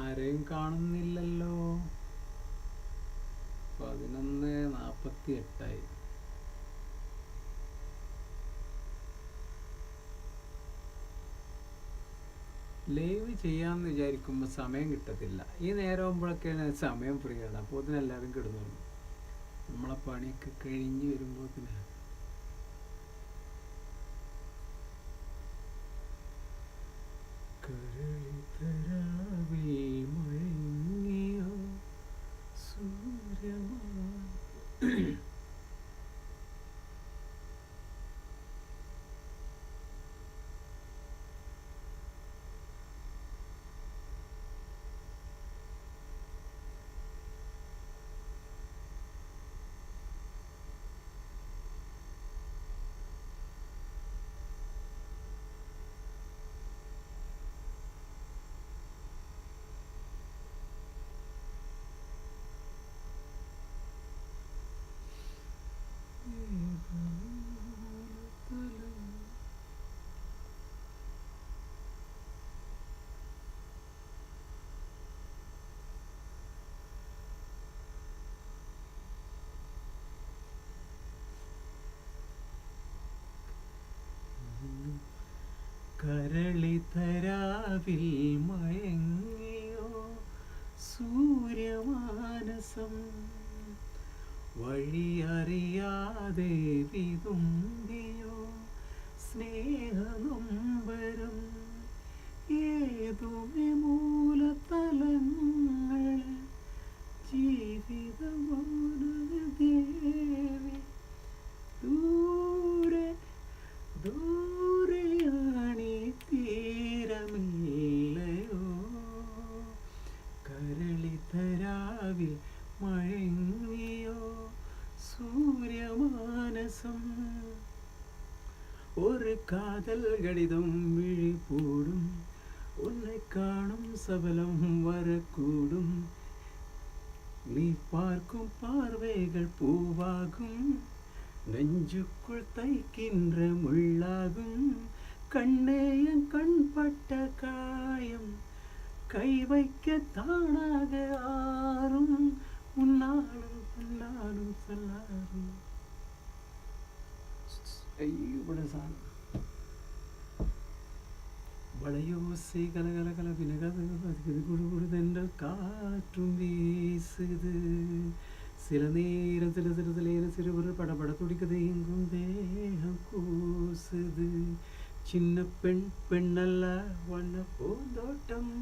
ആരെയും കാണുന്നില്ലല്ലോ. പതിനൊന്ന് നാപ്പത്തി എട്ടായി ലൈവ് ചെയ്യാന്ന് വിചാരിക്കുമ്പോൾ സമയം കിട്ടത്തില്ല. ഈ നേരമാകുമ്പോഴൊക്കെയാണ് സമയം ഫ്രീ ആണ്. അപ്പോൾ അതിന് എല്ലാവരും കിടന്നു നമ്മളെ പണിയൊക്കെ കഴിഞ്ഞ് വരുമ്പോൾ കരളിത്തരാവിൽ മയങ്ങിയോ സൂര്യമാൻ കരളിതരാവിൽ മയങ്ങിയോ സൂര്യമാനസം? വഴിയറിയാതെ വിതുമ്പിയോ സ്നേഹനൊമ്പരം? ഏതു മൂലതലങ്ങൾ ജീവിതമോനദേവി കരളിതരാവിൽ മഴങ്ങിയോ സൂര്യമാനസം ஒரு காதல் கடிதம் விழி போடும் உன்னை காணும் சபலம் வரக்கூடும் நீ பார்க்கும் பார்வைகள் பூவாகும் நெஞ்சுக்குள் தைக்கின்ற முள்ளாகும் கண்ணே என் கண் பட்ட காயம் கை வைக்க தானாக ஆறும். முன்னாடும் பின்னாடும் சொல்லாரும் சார் வளையோசை கலகல கலவின கதகுது குடு குடுதென்றல் காற்றும் வீசுது. சில நேரம் சிறு சிறு நேரம் சிறுவர் படபட துடிக்குது. எங்கும் தேகம் கூசுது. சின்ன பெண் பெண்ணல்ல வண்ண பூந்தோட்டம்.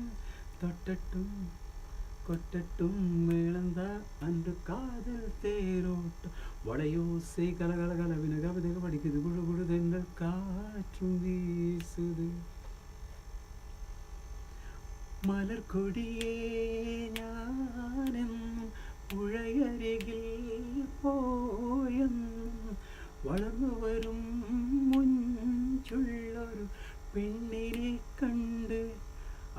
തൊട്ടട്ടും കൊറ്റട്ടും വിളന്ത അന്റെ കാതൽ തേരോട്ടം. വളയോസേ കലകല കലവിന കവിതക പഠിക്കുന്നത് കുഴുകുഴുതെങ്ങൾ കാറ്റും വീസുത് മലർക്കൊടിയേ ഞാനെന്നും പുഴയരികിൽ പോയെന്നും വളർന്നു വരും മുൻചുള്ളൊരു പെണ്ണിനെ കണ്ട്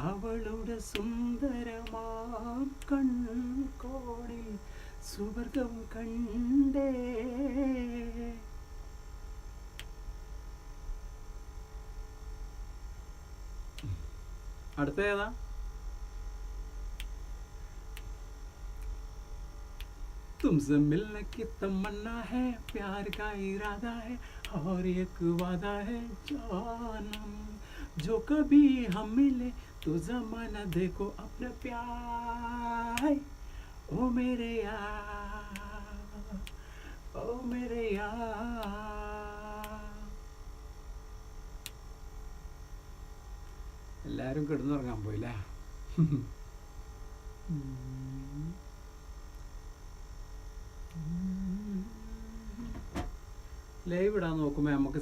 അവളുടെ സുന്ദരമാം കൺകോണിൽ സുവർഗം കണ്ടേ അടുത്ത ഏതാ तुमसे मिलने की तमन्ना है प्यार का इरादा है और एक वादा है जानम जो कभी हम मिले तो जमाना देखो अपना प्यार ओ मेरे यार ओ मेरे यार എല്ലാരും കിടന്നുറങ്ങാൻ പോയില്ലേ ലൈവ് ഇടാൻ നോക്കുമ്പോ നമുക്ക്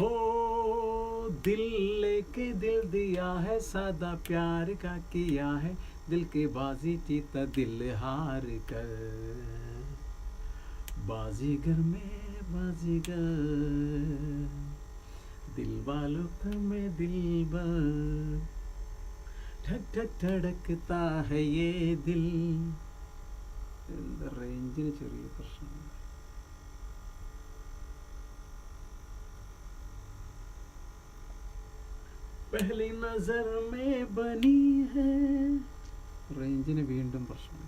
हो, दिल लेके दिल दिया है, सादा प्यार का किया है, दिल के बाजी जीता दिल हार कर। बाजीगर में बाजीगर, दिल वालों का मैं दिल ठक ठक, ठड़कता है ये दिल। रेंज ने चुरी प्रश्न। പഹലി നസർ മേ ബനി ഹേ റേഞ്ചിന് വീണ്ടും പ്രശ്നം